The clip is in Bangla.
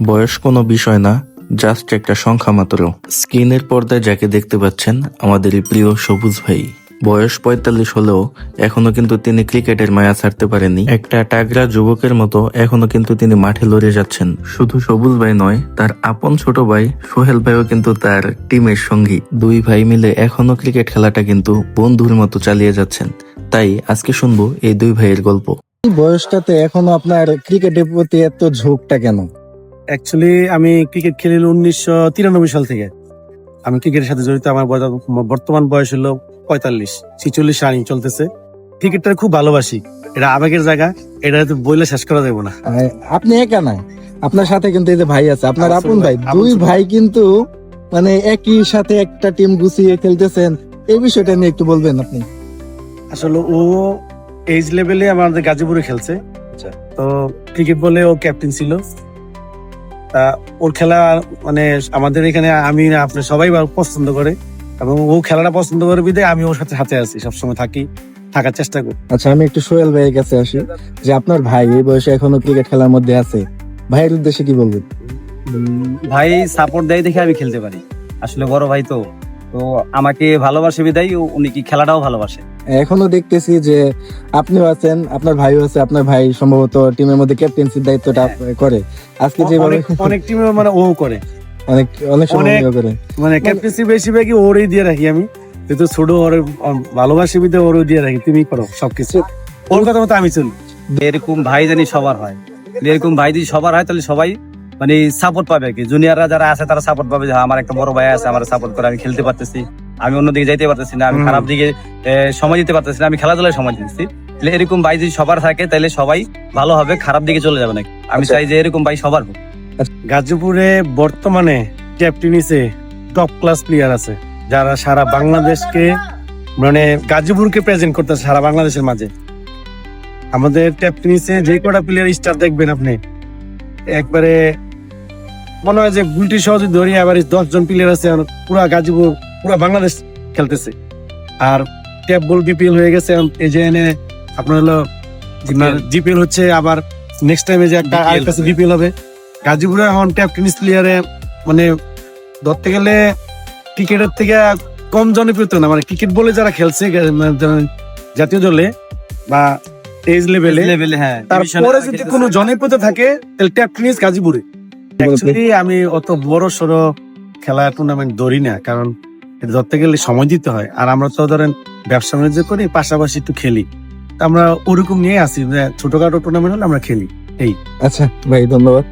বয়স কোনো বিষয় না জাস্ট একটা সংখ্যা মাত্র। স্ক্রিনের পর্দায় যাকে দেখতে পাচ্ছেন আমাদের প্রিয় সবুজ ভাই। বয়স পঁয়তাল্লিশ হলেও এখনও কিন্তু তিনি ক্রিকেটের মায়া ছাড়তে পারেনি একটা টাগরা যুবকের মতো এখনও কিন্তু তিনি মাঠে লড়ে যাচ্ছেন। শুধু সবুজ ভাই নয়, তার আপন ছোট ভাই সোহেল ভাইও কিন্তু তার টিমের সঙ্গী। দুই ভাই মিলে এখনও ক্রিকেট খেলাটা কিন্তু বন্ধুর মতো চালিয়ে যাচ্ছেন। তাই আজকে শুনব এই দুই ভাইয়ের গল্প। বয়সটাতে এখনও আপনার ক্রিকেটের প্রতি এত ঝোঁকটা কেন? অ্যাকচুয়ালি আমি ক্রিকেট খেলি উনিশশো তিরানব্বই সাল থেকে। আমি ক্রিকেটের সাথে জড়িত আমার বর্তমান বয়স হলো পঁয়তাল্লিশ ছিচল্লিশ রানিং চলতেছে। ক্রিকেটটা খুব ভালোবাসি। এটা আবেগের জায়গা এটা হয়তো বইলে শেষ করা যাবে না। আপনি একা নাই। আপনার সাথে কিন্তু এই যে ভাই আছে আপনার আপন ভাই ভাই, দুই ভাই কিন্তু মানে একই সাথে একটা টিম গুছিয়ে খেলতেছেন। এই বিষয়টা নিয়ে একটু বলবেন আপনি। আসলে ও এজ লেভেলে আমাদের গাজীপুরে খেলছে। আচ্ছা। তো ক্রিকেট বলে ও ক্যাপ্টেন ছিল। তা ওর খেলা মানে আমাদের এখানে আমি আপনি সবাই পছন্দ করে। এবং ও খেলাটা পছন্দ করে বিদে আমি ওর সাথে সাথে আছি সবসময় থাকি থাকার চেষ্টা করি। আচ্ছা আমি একটু সোহেল ভাইয়ের কাছে আসি যে আপনার ভাই এই বয়সে এখনও ক্রিকেট খেলার মধ্যে আছে ভাইয়ের উদ্দেশ্যে কি বলবেন? ভাই সাপোর্ট দেয় দেখে আমি খেলতে পারি। আসলে বড় ভাই তো। তো আমাকে ভালোবাসে বিদায় উনি কি খেলাটাও ভালোবাসে? এখনও দেখতেছি যে আপনিও আছেন আপনার ভাইও আছে আপনার ভাই সম্ভবত টিমের মধ্যে ক্যাপ্টেন্সির দায়িত্বটা করে। আজকে যেভাবে অনেক অনেক টিমে মানে ও করে। অনেক অনেক সময় করে। মানে ক্যাপ্টেন্সি বেশিরভাগই ওরই দিয়ে রাখি আমি। যেহেতু ছোট ওর ভালোবাসি বিধে ওরও দিয়ে রাখি। তুমি করো সবকিছু। ওর কথা মতো আমি চলি। এরকম ভাই জানি সবার হয়। এরকম ভাই যদি সবার হয় তাহলে সবাই মানে সাপোর্ট পাবে আর কি। জুনিয়ররা যারা আছে তারা সাপোর্ট পাবে যে হ্যাঁ, আমার একটা বড় ভাই আছে আমার সাপোর্ট করে আমি খেলতে পারতেছি। আমি অন্যদিকে যাইতে পারতেছি না আমি খারাপ দিকে সময় দিতে পারতেছি না আমি খেলাধুলায় সময় দিচ্ছি তাহলে এরকম ভাই যদি সবার থাকে তাহলে সবাই ভালো হবে খারাপ দিকে চলে যাবে না আমি আচ্ছা। চাই যে এরকম ভাই সবার গাজীপুরে বর্তমানে ক্যাপ্টেনিসে টপ ক্লাস প্লেয়ার আছে যারা সারা বাংলাদেশকে মানে গাজীপুরকে প্রেজেন্ট করতেছে সারা বাংলাদেশের মাঝে। আমাদের ক্যাপ্টেনিসে যে কটা প্লেয়ার স্টার দেখবেন আপনি? একবারে মনে হয় যে গুলটি সহ যদি ধরি এবার দশ জন প্লেয়ার আছে পুরা গাজীপুর পুরা বাংলাদেশ খেলতেছে। আর ট্যাপ বল বিপিএল হয়ে গেছে এই যে এনে আপনার হলো জিপিএল হচ্ছে আবার নেক্সট টাইমে যে একটা আরেকটা বিপিএল হবে। গাজীপুরে এখন ট্যাপ টেনিস প্লেয়ারে মানে ধরতে গেলে ক্রিকেটের থেকে কম জনপ্রিয় না। মানে ক্রিকেট বলে যারা খেলছে মানে জাতীয় দলে বা এজ লেভেলে লেভেলে হ্যাঁ তারপরে যদি কোনো জনপ্রিয়তা থাকে তাহলে ট্যাপ টেনিস গাজীপুরে। আমি অত বড় সড়ো খেলা টুর্নামেন্ট ধরি না কারণ এটা ধরতে গেলে সময় দিতে হয়। আর আমরা তো ধরেন ব্যবসা বাণিজ্য করি পাশাপাশি একটু খেলি। আমরা ওরকম নিয়ে আসি ছোটখাটো টুর্নামেন্ট হলে আমরা খেলি। এই। আচ্ছা ভাই ধন্যবাদ।